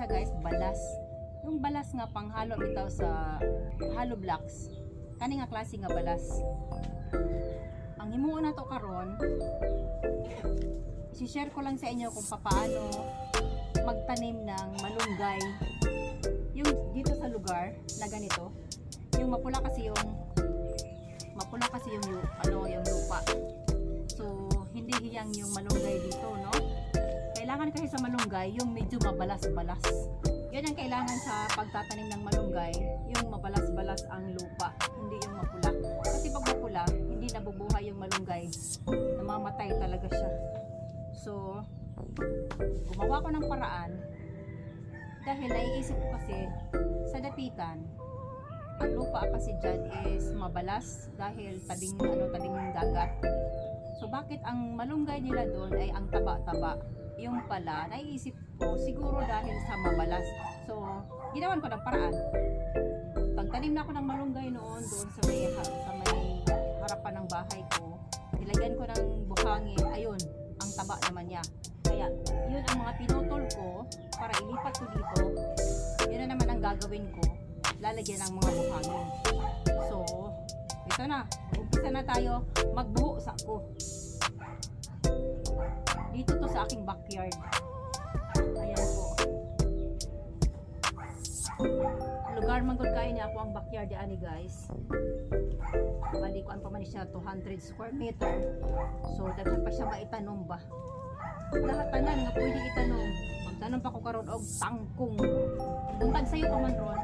siya guys, balas. Yung balas nga panghalo bitaw sa hollow blocks. Kani nga klase nga balas. Ang himuon na to karon, i-share ko lang sa inyo kung paano magtanim ng malunggay. Yung dito sa lugar na ganito, yung mapula kasi yung mapula kasi yung ano yung lupa. So hindi hiyang yung malunggay dito, no? Kailangan kasi sa malunggay yung medyo mabalas-balas. Yan ang kailangan sa pagtatanim ng malunggay, yung mabalas-balas ang lupa, hindi yung mapula. Kasi pag mapula, hindi nabubuhay yung malunggay. Namamatay talaga siya. So, gumawa ko ng paraan dahil naiisip ko kasi sa dapitan, ang lupa kasi dyan is mabalas dahil tabing ano tabing dagat. So bakit ang malunggay nila doon ay ang taba-taba? Yung pala, naiisip ko siguro dahil sa mabalas. So, ginawan ko ng paraan. Pagtanim na ako ng malunggay noon doon sa may, sa may harapan ng bahay ko, nilagyan ko ng buhangin, ayun, ang taba naman niya. Kaya, yun ang mga pinutol ko para ilipat ko dito. Yun na naman ang gagawin ko. Lalagyan ng mga buhangin. So, ito na. Umpisa na tayo magbuho sa ko. Dito to sa aking backyard. Ayan po. Lugar man gud kayo niya ako ang backyard ani guys. Bali ko ang paman siya 200 square meter. So daghan pa siya maitanom ba. Lahat tanan nga pwede itanom. Magtanom pa ko karon og tangkong. Buntag sayo pa man ron.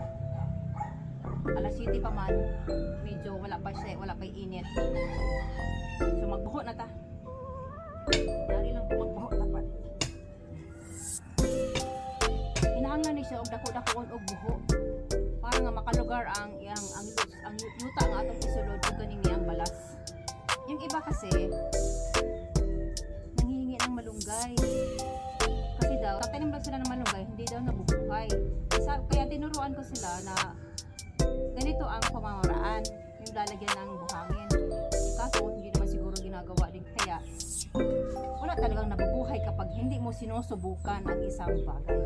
Alas 7 pa man. Medyo wala pa siya, wala pa init. So magbuho na ta. Dari lang magbuho tapat. Hinahanglan ni siya og dako-dakoon og buho para nga makalugar ang yang ang ang yuta nga atong isulod ug kaning ang balas. Yung iba kasi nanghihingi ng malunggay. Kasi daw, tatanim lang sila ng malunggay, hindi daw nabubuhay. Kaya tinuruan ko sila na ganito ang pamamaraan, yung lalagyan ng buhangin. Talagang nabubuhay kapag hindi mo sinusubukan ang isang bagay.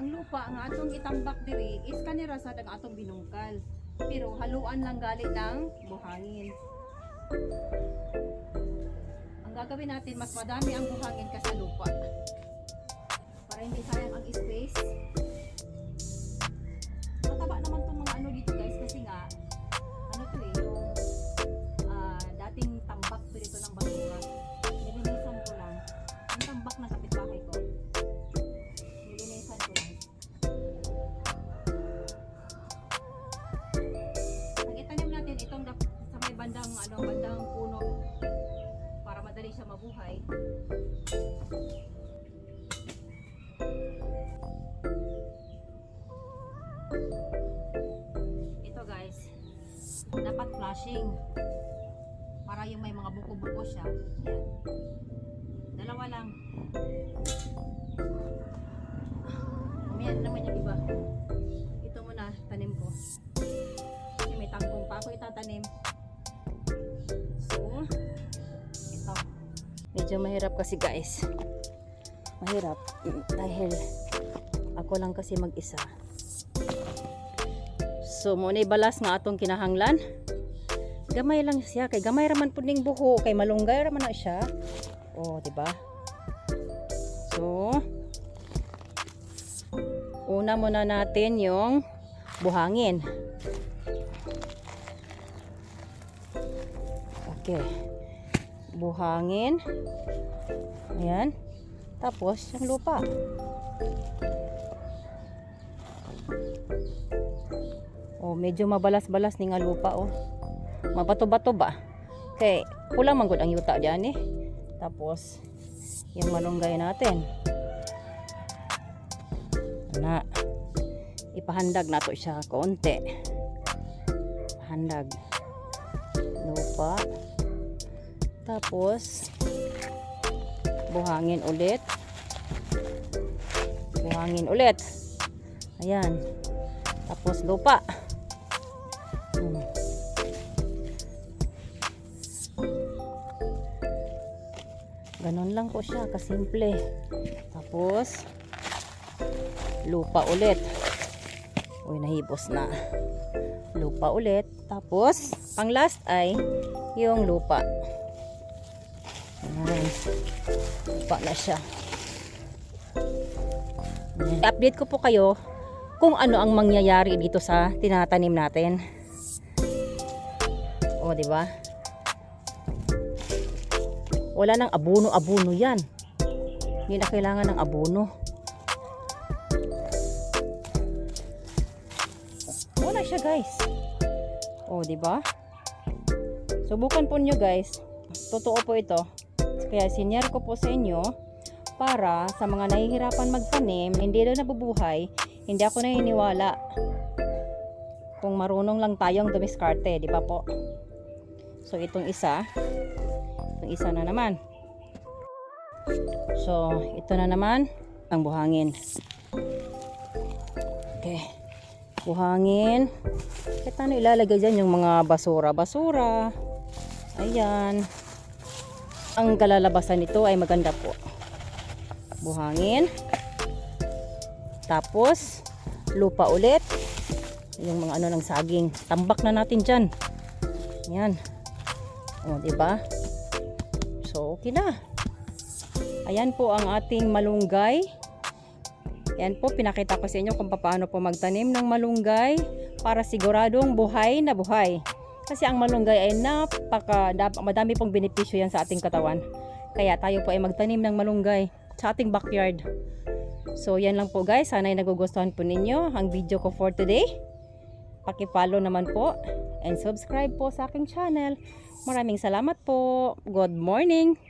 Ang lupa nga atong itambak diri is kanira sa ang atong binungkal. Pero haluan lang gali ng buhangin. Ang gagawin natin, mas madami ang buhangin ka sa lupa. Ito guys, dapat flashing para yung may mga buko-buko siya. Yan. Dalawa lang. Umiyan naman yung iba. Ito muna, tanim ko. Kasi may tangkong pa ako itatanim. Medyo mahirap kasi guys. Mahirap. Dahil ako lang kasi mag-isa. So, muna balas nga atong kinahanglan. Gamay lang siya. Kay gamay raman po ning buho. Kay malunggay raman na siya. Oh, di ba? So, una muna natin yung buhangin. Okay. Buhangin. Ayan. Tapos, yung lupa. Oh, medyo mabalas-balas ni nga lupa oh. Mabato-bato ba? Kay kulang man gud ang yuta diyan eh. Tapos yung malunggay natin. Na ipahandag nato siya konti. Pahandag. Lupa. Tapos, buhangin ulit. Buhangin ulit. Ayan. Tapos, lupa. Hmm. Ganon lang po siya, kasimple. Tapos, lupa ulit. Uy, nahibos na. Lupa ulit. Tapos, pang last ay yung lupa. Ayan. Lupa na siya. Ayan. Update ko po kayo kung ano ang mangyayari dito sa tinatanim natin. O, di ba? Wala nang abono-abono yan. Hindi na kailangan ng abono. Wala siya, guys. O, di ba? Subukan po nyo, guys. Totoo po ito. Kaya sinyer ko po sa inyo para sa mga nahihirapan magtanim, hindi daw nabubuhay, hindi ako naniniwala. Kung marunong lang tayong dumiskarte, di ba po? So, itong isa, itong isa na naman. So, ito na naman ang buhangin. Okay. Buhangin. Kahit ano ilalagay dyan yung mga basura. Basura. Ayan. Ang kalalabasan nito ay maganda po. Buhangin. Tapos, lupa ulit. Yung mga ano ng saging. Tambak na natin dyan. Yan. O, di ba? So, okay na. Ayan po ang ating malunggay. Yan po, pinakita ko sa inyo kung paano po magtanim ng malunggay para siguradong buhay na buhay. Kasi ang malunggay ay napaka, madami pong benepisyo yan sa ating katawan. Kaya tayo po ay magtanim ng malunggay sa ating backyard. So, yan lang po guys. Sana ay nagugustuhan po ninyo ang video ko for today. Paki-follow naman po and subscribe po sa aking channel. Maraming salamat po. Good morning!